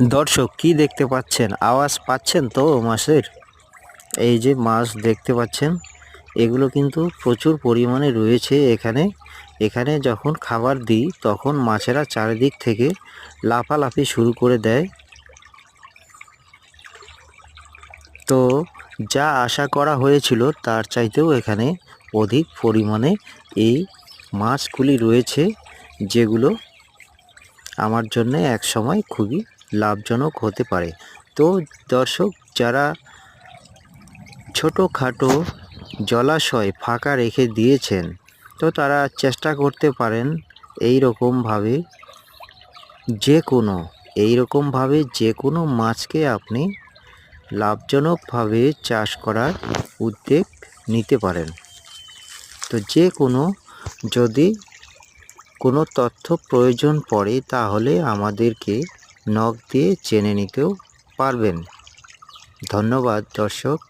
দর্শক, কি দেখতে পাচ্ছেন? আওয়াজ পাচ্ছেন তো মাছের? এই যে মাছ দেখতে পাচ্ছেন, এগুলো কিন্তু প্রচুর পরিমাণে রয়েছে এখানে। এখানে যখন খাবার দিই, তখন মাছেরা চারিদিক থেকে লাফালাফি শুরু করে দেয়। তো যা আশা করা হয়েছিল, তার চাইতেও এখানে অধিক পরিমাণে এই মাছগুলি রয়েছে, যেগুলো আমার জন্য এক সময় খুবই লাভজনক হতে পারে। তো দর্শক, যারা ছোটোখাটো জলাশয় ফাঁকা রেখে দিয়েছেন, তো তারা চেষ্টা করতে পারেন এই রকমভাবে যে কোনো এই রকমভাবে যে কোনো মাছকে আপনি লাভজনকভাবে চাষ করার উদ্যোগ নিতে পারেন। তো যে কোনো, যদি কোনো তথ্য প্রয়োজন পড়ে তাহলে আমাদেরকে নখ দিয়ে চেনে নিতেও পারবেন। ধন্যবাদ দর্শক।